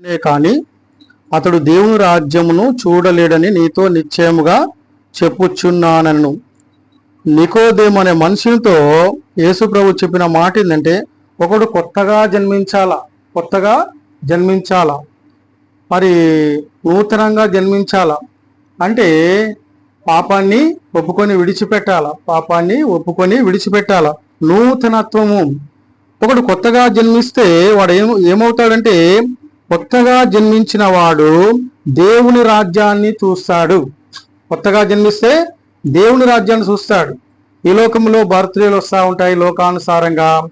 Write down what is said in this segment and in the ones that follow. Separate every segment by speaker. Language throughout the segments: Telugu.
Speaker 1: నే కాని అతడు దేవుని రాజ్యమును చూడలేడని నీతో నిశ్చయముగా చెప్పుచున్నానను. నికోదేమ్ అనే మనుషులతో యేసుప్రభు చెప్పిన మాట ఏంటంటే ఒకడు కొత్తగా జన్మించాలా? కొత్తగా జన్మించాలా? మరి నూతనంగా జన్మించాలా? అంటే పాపాన్ని ఒప్పుకొని విడిచిపెట్టాల? పాపాన్ని ఒప్పుకొని విడిచిపెట్టాల? నూతనత్వము. ఒకడు కొత్తగా జన్మిస్తే వాడు ఏం ఏమవుతాడంటే కొత్తగా జన్మించిన వాడు దేవుని రాజ్యాన్ని చూస్తాడు. కొత్తగా జన్మిస్తే దేవుని రాజ్యాన్ని చూస్తాడు. ఈ లోకంలో బర్త్డేలు వస్తూ ఉంటాయి లోకానుసారంగా.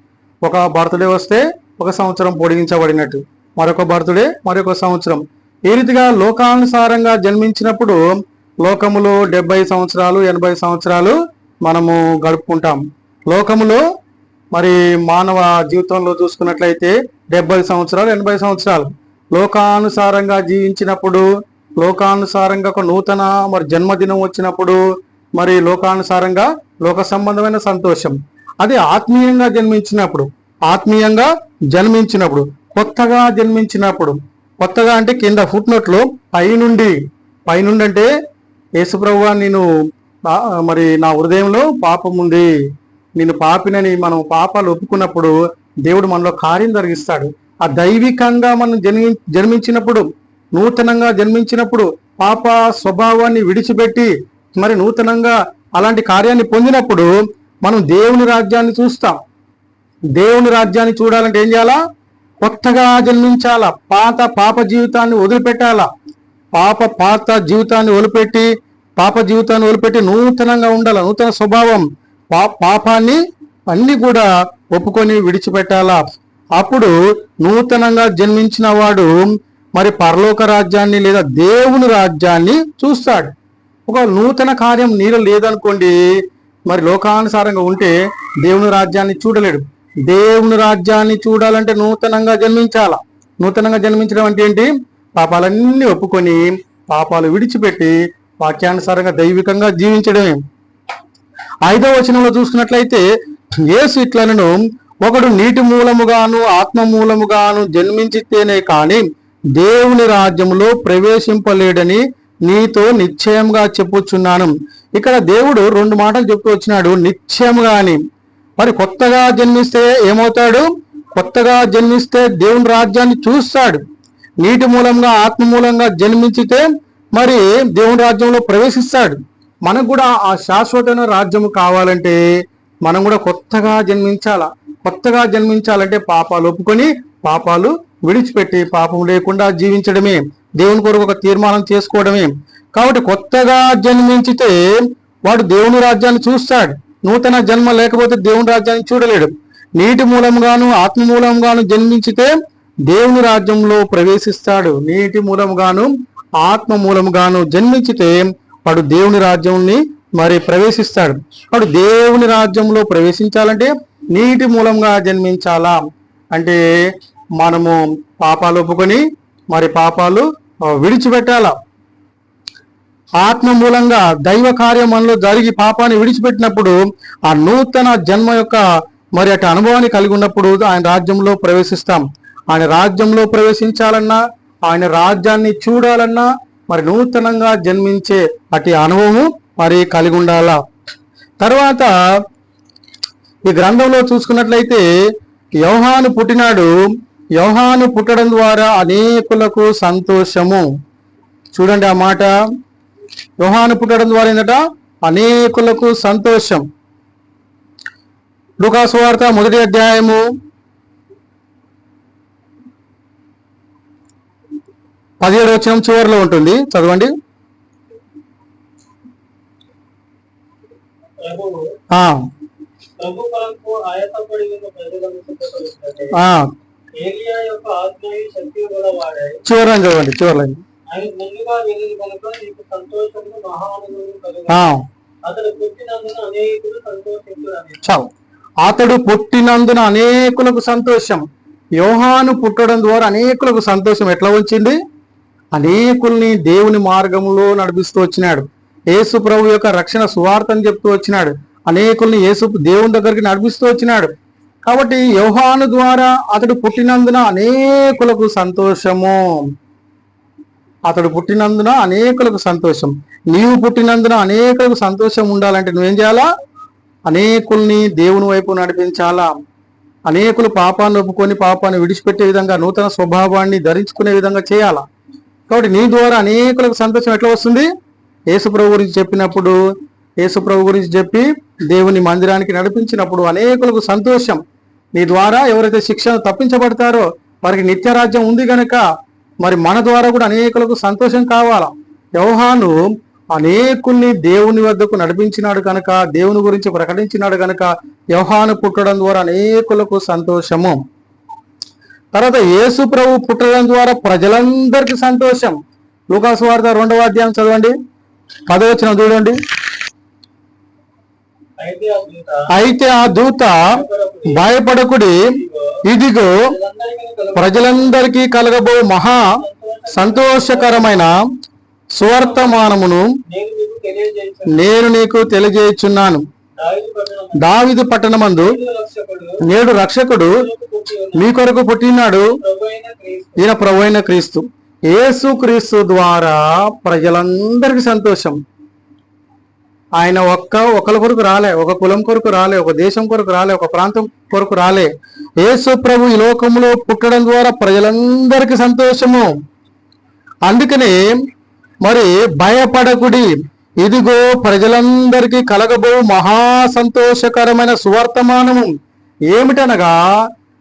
Speaker 1: ఒక బర్త్డే వస్తే ఒక సంవత్సరం పొడిగించబడినట్టు. మరొక బర్త్డే మరొక సంవత్సరం. ఈ రీతిగా లోకానుసారంగా జన్మించినప్పుడు లోకములో డెబ్బై సంవత్సరాలు ఎనభై సంవత్సరాలు మనము గడుపుకుంటాం. లోకములో మరి మానవ జీవితంలో చూసుకున్నట్లయితే డెబ్బై సంవత్సరాలు ఎనభై సంవత్సరాలు. లోకానుసారంగా జీవించినప్పుడు లోకానుసారంగా ఒక నూతన మరి జన్మదినం వచ్చినప్పుడు మరి లోకానుసారంగా లోక సంబంధమైన సంతోషం. అది ఆత్మీయంగా జన్మించినప్పుడు ఆత్మీయంగా జన్మించినప్పుడు కొత్తగా జన్మించినప్పుడు. కొత్తగా అంటే కింద ఫుట్ నోట్లో పైనుండి పైనుండి అంటే యేసుప్రభు నేను మరి నా హృదయంలో పాపం ఉంది. నేను పాపినని మనం పాపాలు ఒప్పుకున్నప్పుడు దేవుడు మనలో కార్యం జరిగిస్తాడు. ఆ దైవికంగా మనం జన్మి జన్మించినప్పుడు నూతనంగా జన్మించినప్పుడు పాప స్వభావాన్ని విడిచిపెట్టి మరి నూతనంగా అలాంటి కార్యాన్ని పొందినప్పుడు మనం దేవుని రాజ్యాన్ని చూస్తాం. దేవుని రాజ్యాన్ని చూడాలంటే ఏం చేయాలా? కొత్తగా జన్మించాలా? పాత పాప జీవితాన్ని వదిలిపెట్టాలా? పాప పాత జీవితాన్ని వదిలిపెట్టి పాప జీవితాన్ని వదిలిపెట్టి నూతనంగా ఉండాల? నూతన స్వభావం పా పాపాన్ని అన్ని కూడా ఒప్పుకొని విడిచిపెట్టాలా? అప్పుడు నూతనంగా జన్మించిన వాడు మరి పరలోక రాజ్యాన్ని లేదా దేవుని రాజ్యాన్ని చూస్తాడు. ఒక నూతన కార్యం నీలో లేదనుకోండి మరి లోకానుసారంగా ఉంటే దేవుని రాజ్యాన్ని చూడలేడు. దేవుని రాజ్యాన్ని చూడాలంటే నూతనంగా జన్మించాల? నూతనంగా జన్మించడం అంటే ఏంటి? పాపాలన్నీ ఒప్పుకొని పాపాలు విడిచిపెట్టి వాక్యానుసారంగా దైవికంగా జీవించడమే. ఐదవ వచనంలో చూసుకున్నట్లయితే యేసు ఇట్లనను ఒకడు నీటి మూలముగాను ఆత్మ మూలముగాను జన్మించితేనే కాని దేవుని రాజ్యంలో ప్రవేశింపలేడని నీతో నిశ్చయంగా చెప్పుచున్నాను. ఇక్కడ దేవుడు రెండు మాటలు చెప్తూ వచ్చినాడు నిశ్చయముగా అని మరి కొత్తగా జన్మిస్తే ఏమవుతాడు? కొత్తగా జన్మిస్తే దేవుని రాజ్యాన్ని చూస్తాడు. నీటి మూలంగా ఆత్మ మూలంగా జన్మించితే మరి దేవుని రాజ్యంలో ప్రవేశిస్తాడు. మనకు కూడా ఆ శాశ్వతమైన రాజ్యం కావాలంటే మనం కూడా కొత్తగా జన్మించాలా? కొత్తగా జన్మించాలంటే పాపాలు ఒప్పుకొని పాపాలు విడిచిపెట్టి పాపం లేకుండా జీవించడమే. దేవుని కొరకు ఒక తీర్మానం చేసుకోవడమే. కాబట్టి కొత్తగా జన్మించితే వాడు దేవుని రాజ్యాన్ని చూస్తాడు. నూతన జన్మ లేకపోతే దేవుని రాజ్యాన్ని చూడలేడు. నీటి మూలంగాను ఆత్మ మూలంగాను జన్మించితే దేవుని రాజ్యంలో ప్రవేశిస్తాడు. నీటి మూలంగాను ఆత్మ మూలంగాను జన్మించితే వాడు దేవుని రాజ్యంని మరి ప్రవేశిస్తాడు. వాడు దేవుని రాజ్యంలో ప్రవేశించాలంటే నీటి మూలంగా జన్మించాలా అంటే మనము పాపాలు ఒప్పుకొని మరి పాపాలు విడిచిపెట్టాల విడిచిపెట్టాలా? ఆత్మ మూలంగా దైవ కార్యం మనలో జరిగి పాపాన్ని విడిచిపెట్టినప్పుడు ఆ నూతన జన్మ యొక్క మరి అటు అనుభవాన్ని కలిగి ఉన్నప్పుడు ఆయన రాజ్యంలో ప్రవేశిస్తాం. ఆయన రాజ్యంలో ప్రవేశించాలన్నా ఆయన రాజ్యాన్ని చూడాలన్నా మరి నూతనంగా జన్మించే అటు అనుభవము మరి కలిగి ఉండాల? తర్వాత ఈ గ్రంథంలో చూసుకున్నట్లయితే యోహాను పుట్టినాడు. యోహాను పుట్టడం ద్వారా అనేకులకు సంతోషము. చూడండి ఆ మాట. యోహాను పుట్టడం ద్వారా ఏంటట? అనేకులకు సంతోషం. లుకాసు వార్త మొదటి అధ్యాయము. పదిహేడు వచ్చిన చివరిలో ఉంటుంది. చదవండి. ఆ,
Speaker 2: ప్రభు కొరకు ఆయతపడి ఉన్న ప్రజలను సిద్ధపరుస్తున్నట్టే
Speaker 1: ఆ,
Speaker 2: ఏలియా యొక్క ఆత్మీయ శక్తి కూడా వాడాయి.
Speaker 1: చివరిని చదవండి చివరిని
Speaker 2: ఆయన ముందుగా వెళ్ళిన కనుక నీకు సంతోషము మహానుభవం కలుగు
Speaker 1: ఆ,
Speaker 2: అతడు పుట్టినందున అనేకులు సంతోషించుడని
Speaker 1: చాలు. అతడు పుట్టినందున అనేకులకు సంతోషం. యోహాను పుట్టడం ద్వారా అనేకులకు సంతోషం ఎట్లా వచ్చింది? అనేకుల్ని దేవుని మార్గంలో నడిపిస్తూ వచ్చినాడు. యేసు ప్రభు యొక్క రక్షణ సువార్తని చెప్తూ వచ్చినాడు. అనేకుల్ని యేసు దేవుని దగ్గరికి నడిపిస్తూ వచ్చినాడు. కాబట్టి యోహాను ద్వారా అతడు పుట్టినందున అనేకులకు సంతోషము. అతడు పుట్టినందున అనేకులకు సంతోషం. నీవు పుట్టినందున అనేకులకు సంతోషం ఉండాలంటే నువ్వేం చేయాలా? అనేకుల్ని దేవుని వైపు నడిపించాలా? అనేకులు పాపాన్ని ఒప్పుకొని పాపాన్ని విడిచిపెట్టే విధంగా నూతన స్వభావాన్ని ధరించుకునే విధంగా చేయాలా? కాబట్టి నీ ద్వారా అనేకులకు సంతోషం ఎట్లా వస్తుంది? యేసుప్రభు గురించి చెప్పినప్పుడు యేసుప్రభు గురించి చెప్పి దేవుని మందిరానికి నడిపించినప్పుడు అనేకులకు సంతోషం. నీ ద్వారా ఎవరైతే శిక్షణ తప్పించబడతారో వారికి నిత్యరాజ్యం ఉంది గనక మరి మన ద్వారా కూడా అనేకులకు సంతోషం కావాల? యోహాను అనేకుల్ని దేవుని వద్దకు నడిపించినాడు కనుక దేవుని గురించి ప్రకటించినాడు కనుక యోహాను పుట్టడం ద్వారా అనేకులకు సంతోషము. తర్వాత యేసు ప్రభు పుట్టడం ద్వారా ప్రజలందరికీ సంతోషం. లూకాసు వార్త రెండవ అధ్యాయం చదవండి. పదవచనం చూడండి.
Speaker 2: అయితే ఆ దూత
Speaker 1: భయపడకుడి. ఇదిగో
Speaker 2: ప్రజలందరికీ కలుగు
Speaker 1: ప్రజలందరికీ కలగబో మహా సంతోషకరమైన సువర్తమానమును
Speaker 2: నేను
Speaker 1: నీకు తెలియజేయుచున్నాను.
Speaker 2: దావీదు పట్టణం
Speaker 1: దావిదు పట్టణమందు నేడు రక్షకుడు మీ కొరకు పుట్టినాడు. ఈయన ప్రభు క్రీస్తు. యేసు క్రీస్తు ద్వారా ప్రజలందరికీ సంతోషం. ఆయన ఒక్క ఒకరి కొరకు రాలే ఒక కులం కొరకు రాలే ఒక దేశం కొరకు రాలే ఒక ప్రాంతం కొరకు రాలే. యేసు ప్రభు ఈ లోకంలో పుట్టడం ద్వారా ప్రజలందరికీ సంతోషము. అందుకనే మరి భయపడకుడి. ఇదిగో ప్రజలందరికీ కలగబో మహా సంతోషకరమైన సువర్తమానము. ఏమిటనగా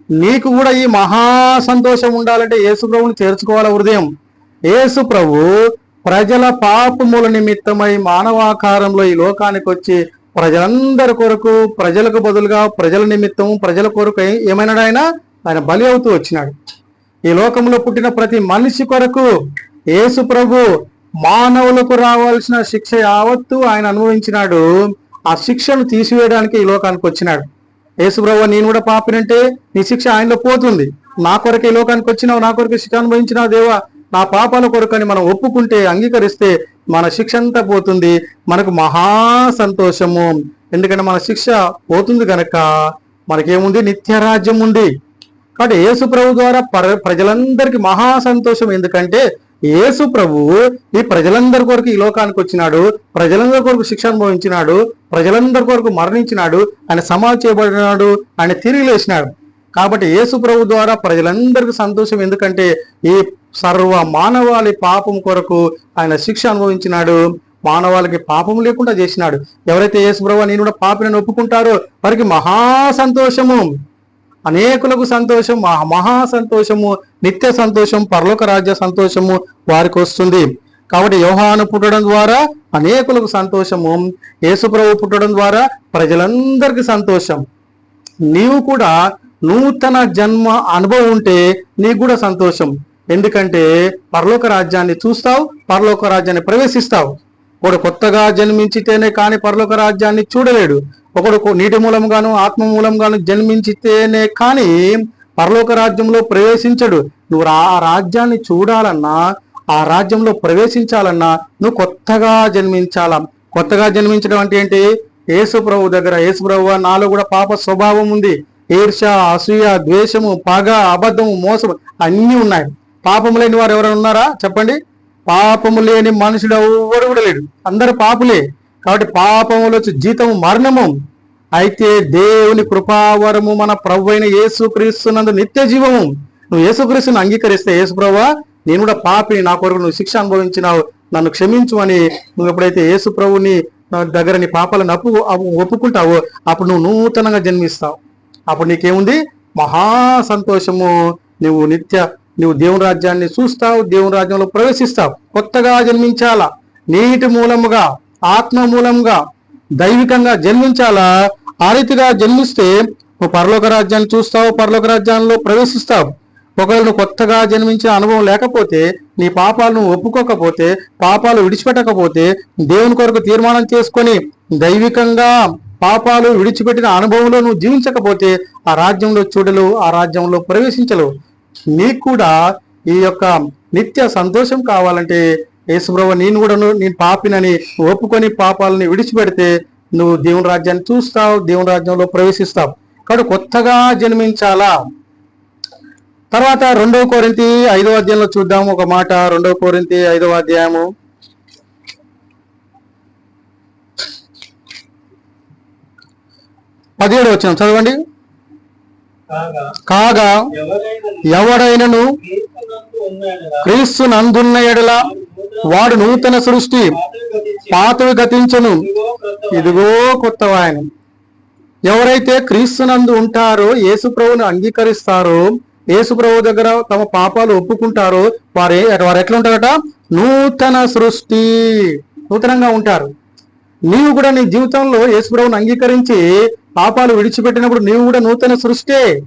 Speaker 1: నీకు కూడా ఈ మహా సంతోషం ఉండాలంటే యేసు ప్రభుని చేర్చుకోవాలి హృదయం? యేసు ప్రభు ప్రజల పాపముల నిమిత్తమై మానవాకారంలో ఈ లోకానికి వచ్చి ప్రజలందరి కొరకు ప్రజలకు బదులుగా ప్రజల నిమిత్తం ప్రజల కొరకు ఏమైనాడు ఆయన ఆయన బలి అవుతూ వచ్చినాడు. ఈ లోకంలో పుట్టిన ప్రతి మనిషి కొరకు యేసు ప్రభు మానవులకు రావాల్సిన శిక్ష యావత్తు ఆయన అనుభవించినాడు. ఆ శిక్షను తీసివేయడానికి ఈ లోకానికి వచ్చినాడు. యేసుప్రభు నేను కూడా పాపినంటే నీ శిక్ష ఆయనలో పోతుంది. నా కొరకు ఈ లోకానికి వచ్చినావు నా కొరకు శిక్ష అనుభవించినావు దేవా. నా పాపాల కొరకు అని మనం ఒప్పుకుంటే అంగీకరిస్తే మన శిక్ష అంతా పోతుంది. మనకు మహా సంతోషము. ఎందుకంటే మన శిక్ష పోతుంది కనుక మనకేముంది? నిత్యరాజ్యం ఉంది. కాబట్టి యేసు ప్రభు ద్వారా ప్ర ప్రజలందరికీ మహా సంతోషం. ఎందుకంటే యేసు ప్రభు ఈ ప్రజలందరి కొరకు ఈ లోకానికి వచ్చినాడు. ప్రజలందరి కొరకు శిక్ష అనుభవించినాడు. ప్రజలందరి కొరకు మరణించినాడు. ఆయన సమాధి చేయబడినాడు. ఆయన తిరిగి లేచినాడు. కాబట్టి యేసు ప్రభు ద్వారా ప్రజలందరికీ సంతోషం. ఎందుకంటే ఈ సర్వ మానవాళి పాపం కొరకు ఆయన శిక్ష అనుభవించినాడు. మానవాళికి పాపం లేకుండా చేసినాడు. ఎవరైతే యేసు ప్రభు నేను కూడా పాపిని ఒప్పుకుంటారో వారికి మహా సంతోషము. అనేకులకు సంతోషం మహా- మహా సంతోషము నిత్య సంతోషం పరలోక రాజ్య సంతోషము వారికి వస్తుంది. కాబట్టి యోహాను పుట్టడం ద్వారా అనేకులకు సంతోషము యేసుప్రభు పుట్టడం ద్వారా ప్రజలందరికీ సంతోషం. నీవు కూడా నూతన జన్మ అనుభవం ఉంటే నీకు కూడా సంతోషం. ఎందుకంటే పరలోక రాజ్యాన్ని చూస్తావు పరలోక రాజ్యాన్ని ప్రవేశిస్తావు. ఒకడు కొత్తగా జన్మించితేనే కానీ పరలోక రాజ్యాన్ని చూడలేడు. ఒకడు నీటి మూలంగాను ఆత్మ మూలంగాను జన్మించితేనే కానీ పరలోక రాజ్యంలో ప్రవేశించడు. నువ్వు రా- ఆ రాజ్యాన్ని చూడాలన్నా ఆ రాజ్యంలో ప్రవేశించాలన్నా నువ్వు కొత్తగా జన్మించాలా? కొత్తగా జన్మించడం అంటే ఏంటి? యేసు ప్రభు దగ్గర యేసు ప్రభు నాలో కూడా పాప స్వభావం ఉంది. ఈర్ష అసూయ ద్వేషము పగ అబద్ధము మోసము అన్నీ ఉన్నాయి. పాపము లేని వారు ఎవరైనా ఉన్నారా? చెప్పండి. పాపము లేని మనుషుడు ఎవరు కూడా లేడు. అందరు పాపులే. కాబట్టి పాపములో వచ్చి జీతము మరణము. అయితే దేవుని కృపావరము మన ప్రభు అయిన యేసు నిత్య జీవము. నువ్వు యేసుక్రీస్తుని అంగీకరిస్తే యేసు నేను కూడా పాపిని నా కొరకు నువ్వు శిక్ష అనుభవించినావు. నన్ను క్షమించమని నువ్వు ఎప్పుడైతే యేసు ప్రభుని దగ్గర నీ పాపాలను అప్పు ఒప్పుకుంటావో అప్పుడు నువ్వు నూతనంగా జన్మిస్తావు. అప్పుడు నీకేముంది? మహా సంతోషము. నువ్వు నిత్య నువ్వు దేవుని రాజ్యాన్ని చూస్తావు దేవుని రాజ్యంలో ప్రవేశిస్తావు. కొత్తగా జన్మించాలా? నీటి మూలముగా ఆత్మ మూలంగా దైవికంగా జన్మించాలా? ఆ రీతిగా జన్మిస్తే నువ్వు పరలోక రాజ్యాన్ని చూస్తావు పరలోక రాజ్యాల్లో ప్రవేశిస్తావు. ఒకవేళ నువ్వు కొత్తగా జన్మించే అనుభవం లేకపోతే నీ పాపాలను ఒప్పుకోకపోతే పాపాలు విడిచిపెట్టకపోతే దేవుని కొరకు తీర్మానం చేసుకొని దైవికంగా పాపాలు విడిచిపెట్టిన అనుభవంలో నువ్వు జీవించకపోతే ఆ రాజ్యంలో చూడలు ఆ రాజ్యంలో ప్రవేశించలేవు. నీకు కూడా ఈ యొక్క నిత్య సంతోషం కావాలంటే యేసుప్రభు నేను కూడా నేను పాపినని ఒప్పుకొని పాపాలని విడిచిపెడితే నువ్వు దేవుని రాజ్యాన్ని చూస్తావు దేవుని రాజ్యంలో ప్రవేశిస్తావు. కాబట్టి కొత్తగా జన్మించాలా? తర్వాత రెండవ కోరింతి ఐదవ అధ్యాయంలో చూద్దాం ఒక మాట. రెండవ కోరింతి ఐదవ అధ్యాయము. పదిహేడు వచ్చిన చదవండి.
Speaker 2: కాగా
Speaker 1: ఎవడైనను క్రీస్తు నందున్న ఎడల వాడు నూతన సృష్టి
Speaker 2: పాతవి
Speaker 1: గతించను.
Speaker 2: ఇదిగో
Speaker 1: కొత్త వాయన. ఎవరైతే క్రీస్తునందు ఉంటారో యేసు అంగీకరిస్తారో యేసు ప్రభు దగ్గర తమ పాపాలు ఒప్పుకుంటారో వారి వారు ఎట్లా ఉంటారట నూతన సృష్టి. నూతనంగా ఉంటారు. నీవు కూడా నీ జీవితంలో యేసు అంగీకరించి పాపాలు విడిచిపెట్టినప్పుడు నీవు కూడా నూతన సృష్టే.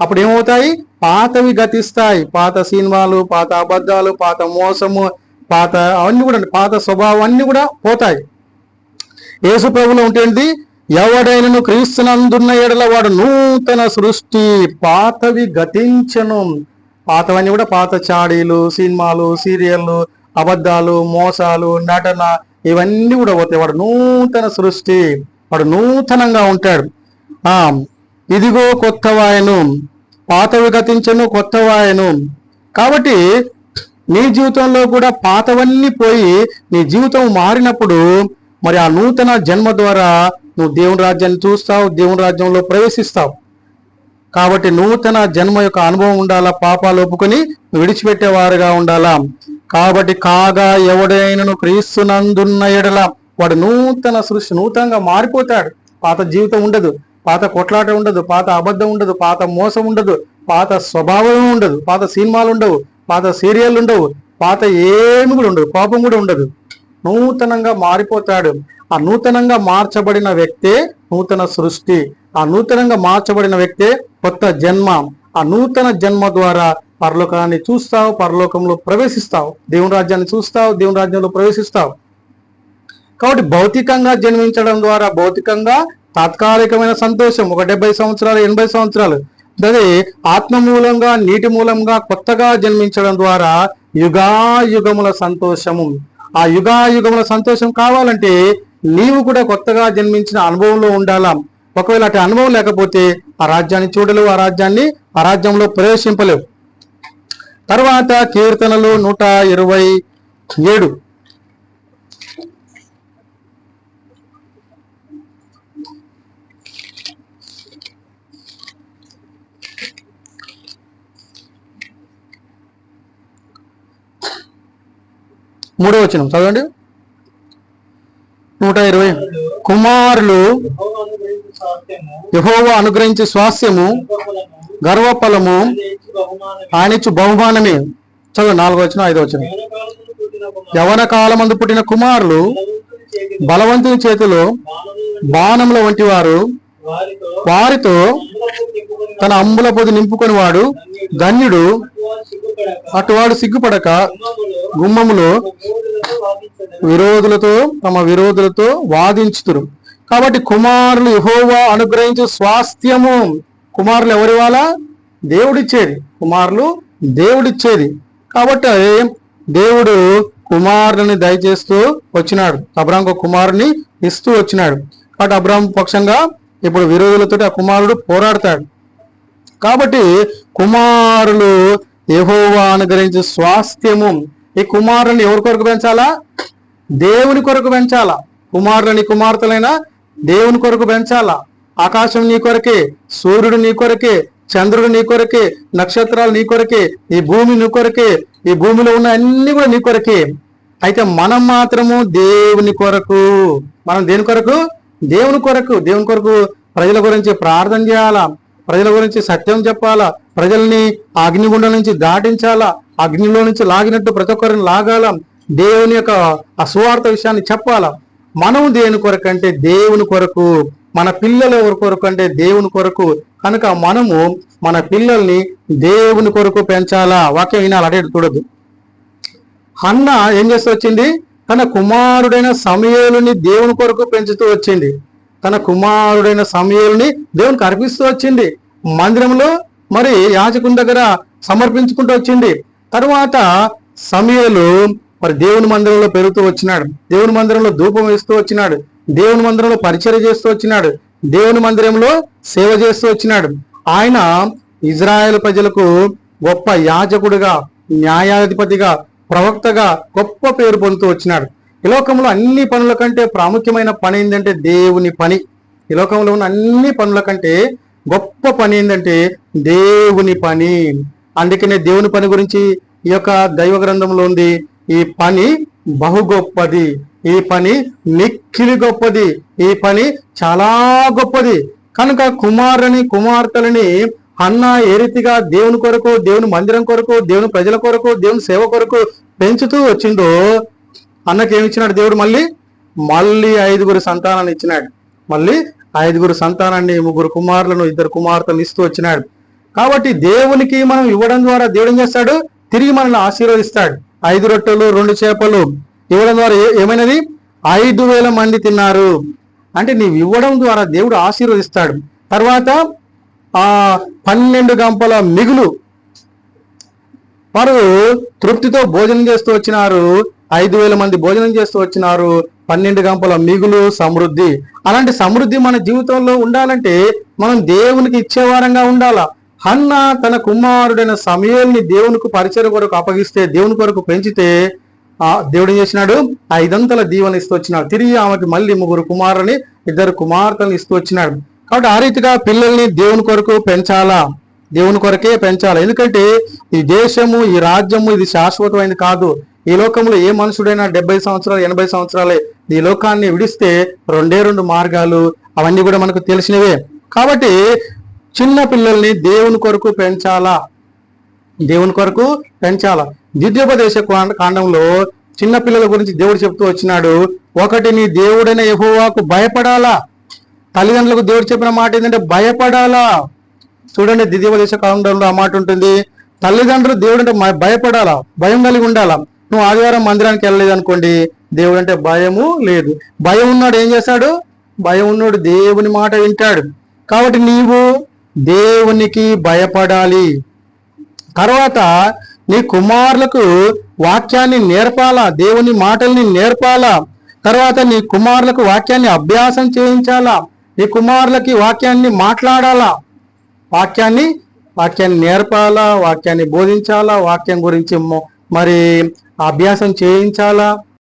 Speaker 1: అప్పుడు ఏమవుతాయి? పాతవి గతిస్తాయి. పాత సినిమాలు పాత అబద్ధాలు పాత మోసము పాత అవన్నీ కూడా పాత స్వభావం అన్నీ కూడా పోతాయి. యేసు ప్రభులో ఉంటేంటి ఎవడైనను క్రీస్తునందున్న ఎడల వాడు నూతన సృష్టి పాతవి గతించను. పాతవన్నీ కూడా పాత చాడీలు సినిమాలు సీరియళ్ళు అబద్ధాలు మోసాలు నటన ఇవన్నీ కూడా పోతాయి. వాడు నూతన సృష్టి. వాడు నూతనంగా ఉంటాడు. ఆ ఇదిగో కొత్త వాయను పాతవి గతించను కొత్త వాయను కాబట్టి నీ జీవితంలో కూడా పాతవన్నీ పోయి నీ జీవితం మారినప్పుడు మరి ఆ నూతన జన్మ ద్వారా నువ్వు దేవుని రాజ్యాన్ని చూస్తావు దేవుని రాజ్యంలో ప్రవేశిస్తావు. కాబట్టి నూతన జన్మ యొక్క అనుభవం ఉండాలా పాపాలు ఒప్పుకొని విడిచిపెట్టేవారుగా ఉండాలా. కాబట్టి కాగా ఎవడైనను క్రీస్తునందున్న ఎడల వాడు నూతన సృష్టి నూతనంగా మారిపోతాడు. పాత జీవితం ఉండదు పాత కొట్లాట ఉండదు పాత అబద్ధం ఉండదు పాత మోసం ఉండదు పాత స్వభావం ఉండదు పాత సినిమాలు ఉండవు పాత సీరియల్ ఉండవు పాత ఏమి కూడా ఉండదు కోపం కూడా ఉండదు. నూతనంగా మారిపోతాడు. ఆ నూతనంగా మార్చబడిన వ్యక్తే నూతన సృష్టి. ఆ నూతనంగా మార్చబడిన వ్యక్తే కొత్త జన్మ. ఆ నూతన జన్మ ద్వారా పరలోకాన్ని చూస్తావు పరలోకంలో ప్రవేశిస్తావు. దేవుని రాజ్యాన్ని చూస్తావు దేవుని రాజ్యంలో ప్రవేశిస్తావు. కాబట్టి భౌతికంగా జన్మించడం ద్వారా భౌతికంగా తాత్కాలికమైన సంతోషం ఒక డెబ్బై సంవత్సరాలు ఎనభై సంవత్సరాలు. అదే ఆత్మ మూలంగా నీటి మూలంగా కొత్తగా జన్మించడం ద్వారా యుగాయుగముల సంతోషము. ఆ యుగాయుగముల సంతోషం కావాలంటే నీవు కూడా కొత్తగా జన్మించిన అనుభవంలో ఉండాలా? ఒకవేళ అటు అనుభవం లేకపోతే ఆ రాజ్యాన్ని చూడలేవు ఆ రాజ్యాన్ని ఆ రాజ్యంలో ప్రవేశింపలేవు. తర్వాత కీర్తనలు నూట ఇరవై ఏడు. మూడో వచనం. చదవండి. నూట ఇరవై. కుమారులు యహోవా అనుగ్రహించే స్వాస్యము గర్వఫలము
Speaker 2: బహుమానమే
Speaker 1: ఆయనిచ్చు బహుమానమే. చదువు నాలుగో వచ్చిన ఐదో వచ్చిన
Speaker 2: యవనకాలమున
Speaker 1: యవన కాలమందు పుట్టిన కుమారులు
Speaker 2: బలవంతుని చేతిలో బాణముల
Speaker 1: వంటి వారు
Speaker 2: వారితో
Speaker 1: తన అంబుల పొది నింపుకొని వాడు ధన్యుడు అటువాడు సిగ్గుపడక
Speaker 2: గుమ్మములో విరోధులతో
Speaker 1: తమ విరోధులతో వాదించుతురు. కాబట్టి కుమారులు యహోవా అనుగ్రహించే స్వాస్థ్యము. కుమారులు ఎవరి వాళ్ళ దేవుడిచ్చేది. కుమారులు దేవుడిచ్చేది. కాబట్టి దేవుడు కుమారుని దయచేస్తూ వచ్చినాడు. అబ్రాహం ఒక కుమారుని ఇస్తూ వచ్చినాడు. కాబట్టి అబ్రాహం పక్షంగా ఇప్పుడు విరోధులతో ఆ కుమారుడు పోరాడతాడు. కాబట్టి కుమారులు యహోవా అనుగ్రహించే స్వాస్థ్యము. ఈ కుమారుని ఎవరి కొరకు పెంచాలా? దేవుని కొరకు పెంచాలా? కుమారులని కుమార్తెలైనా దేవుని కొరకు పెంచాలా? ఆకాశం నీ కొరకే సూర్యుడు నీ కొరకే చంద్రుడు నీ కొరకే నక్షత్రాలు నీ కొరకే ఈ భూమి నీ కొరకే ఈ భూమిలో ఉన్న అన్ని కూడా నీ కొరకే. అయితే మనం మాత్రము దేవుని కొరకు మనం దేని కొరకు? దేవుని కొరకు దేవుని కొరకు ప్రజల గురించి ప్రార్థన చేయాలా? ప్రజల గురించి సత్యం చెప్పాలా? ప్రజల్ని అగ్నిగుండం నుంచి దాటించాలా? అగ్నిలో నుంచి లాగినట్టు ప్రతి ఒక్కరిని లాగాల? దేవుని యొక్క అసువార్త విషయాన్ని చెప్పాలా? మనం దేని కొరకు అంటే దేవుని కొరకు మన పిల్లలు ఎవరి కొరకు అంటే దేవుని కొరకు. కనుక మనము మన పిల్లల్ని దేవుని కొరకు పెంచాలా? వాక్యం వినాలి అడే చూడదు అన్న ఏం చేస్తూ వచ్చింది? తన కుమారుడైన సమయలుని దేవుని కొరకు పెంచుతూ వచ్చింది. తన కుమారుడైన సమయల్ని దేవునికి అర్పిస్తూ వచ్చింది. మందిరంలో మరి యాజకుని దగ్గర సమర్పించుకుంటూ వచ్చింది. తరువాత సమయలు మరి దేవుని మందిరంలో పెరుగుతూ వచ్చినాడు. దేవుని మందిరంలో ధూపం వేస్తూ వచ్చినాడు. దేవుని మందిరంలో పరిచయం చేస్తూ వచ్చినాడు. దేవుని మందిరంలో సేవ చేస్తూ వచ్చినాడు. ఆయన ఇజ్రాయెల్ ప్రజలకు గొప్ప యాజకుడిగా న్యాయాధిపతిగా ప్రవక్తగా గొప్ప పేరు పొందుతూ వచ్చినాడు. ఈ లోకంలో అన్ని పనుల కంటే ప్రాముఖ్యమైన పని ఏంటంటే దేవుని పని. ఈ లోకంలో ఉన్న అన్ని పనుల కంటే గొప్ప పని ఏంటంటే దేవుని పని. అందుకనే దేవుని పని గురించి ఈ యొక్క దైవ గ్రంథంలో ఉంది. ఈ పని బహు గొప్పది. ఈ పని నిక్కిలి గొప్పది. ఈ పని చాలా గొప్పది. కనుక కుమారుని కుమార్తెలని అన్న ఏ రీతిగా దేవుని కొరకు దేవుని మందిరం కొరకు దేవుని ప్రజల కొరకు దేవుని సేవ కొరకు పెంచుతూ వచ్చిందో అన్నకి ఏమి ఇచ్చినాడు దేవుడు మళ్ళీ? మళ్ళీ ఐదుగురు సంతానాన్ని ఇచ్చినాడు. మళ్ళీ ఐదుగురు సంతానాన్ని ముగ్గురు కుమారులను ఇద్దరు కుమార్తెలు ఇస్తూ వచ్చినాడు. కాబట్టి దేవునికి మనం ఇవ్వడం ద్వారా దేవుడు ఏం చేస్తాడు? తిరిగి మనల్ని ఆశీర్వదిస్తాడు. ఐదు రొట్టెలు రెండు చేపలు ఇవ్వడం ద్వారా ఏమైనది? ఐదు వేల మంది తిన్నారు. అంటే నీవు ఇవ్వడం ద్వారా దేవుడు ఆశీర్వదిస్తాడు. తర్వాత ఆ పన్నెండు గంపల మిగులు. వారు తృప్తితో భోజనం చేస్తూ వచ్చినారు. ఐదు వేల మంది భోజనం చేస్తూ వచ్చినారు. పన్నెండు గంపల మిగులు సమృద్ధి. అలాంటి సమృద్ధి మన జీవితంలో ఉండాలంటే మనం దేవునికి ఇచ్చేవారంగా ఉండాలా. హన్న తన కుమారుడైన సమయాన్ని దేవునికి పరిచయం కొరకు అప్పగిస్తే దేవుని కొరకు పెంచితే ఆ దేవుడు ఏం చేసినాడు? ఐదంతల దీవెన ఇస్తూ వచ్చినాడు. తిరిగి ఆమెకి మళ్ళీ ముగ్గురు కుమారుని ఇద్దరు కుమార్తెలను ఇస్తూ వచ్చినాడు. కాబట్టి ఆ రీతిగా పిల్లల్ని దేవుని కొరకు పెంచాలా? దేవుని కొరకే పెంచాలి? ఎందుకంటే ఈ దేశము ఈ రాజ్యము ఇది శాశ్వతమైనది కాదు. ఈ లోకంలో ఏ మనుషుడైనా డెబ్బై సంవత్సరాలు ఎనభై సంవత్సరాలే ఈ లోకాన్ని విడిస్తే రెండే రెండు మార్గాలు అవన్నీ కూడా మనకు తెలిసినవే. కాబట్టి చిన్న పిల్లల్ని దేవుని కొరకు పెంచాలా? దేవుని కొరకు పెంచాలా? ద్వితీయోపదేశ కాండ- కాండంలో చిన్న పిల్లల గురించి దేవుడు చెప్తూ వచ్చినాడు ఒకటి నీ దేవుడైన యహోవాకు భయపడాలా? తల్లిదండ్రులకు దేవుడు చెప్పిన మాట ఏంటంటే భయపడాలా? చూడండి ద్వితీయోపదేశ కాండంలో ఆ మాట ఉంటుంది తల్లిదండ్రులు దేవుడు అంటే భయపడాలా? భయం కలిగి ఉండాలా? నువ్వు ఆదివారం మందిరానికి వెళ్ళలేదు అనుకోండి దేవుడు అంటే భయము లేదు. భయం ఉన్నాడు ఏం చేస్తాడు? భయం ఉన్నాడు దేవుని మాట వింటాడు. కాబట్టి నీవు దేవునికి భయపడాలి. తర్వాత నీ కుమారులకు వాక్యాన్ని నేర్పాలా? దేవుని మాటల్ని నేర్పాలా? తర్వాత నీ కుమారులకు వాక్యాన్ని అభ్యాసం చేయించాలా? నీ కుమారులకి వాక్యాన్ని మాట్లాడాలా? వాక్యాన్ని వాక్యాన్ని నేర్పాలా? వాక్యాన్ని బోధించాలా? వాక్యం గురించి మరి అభ్యాసం చేయించాలా?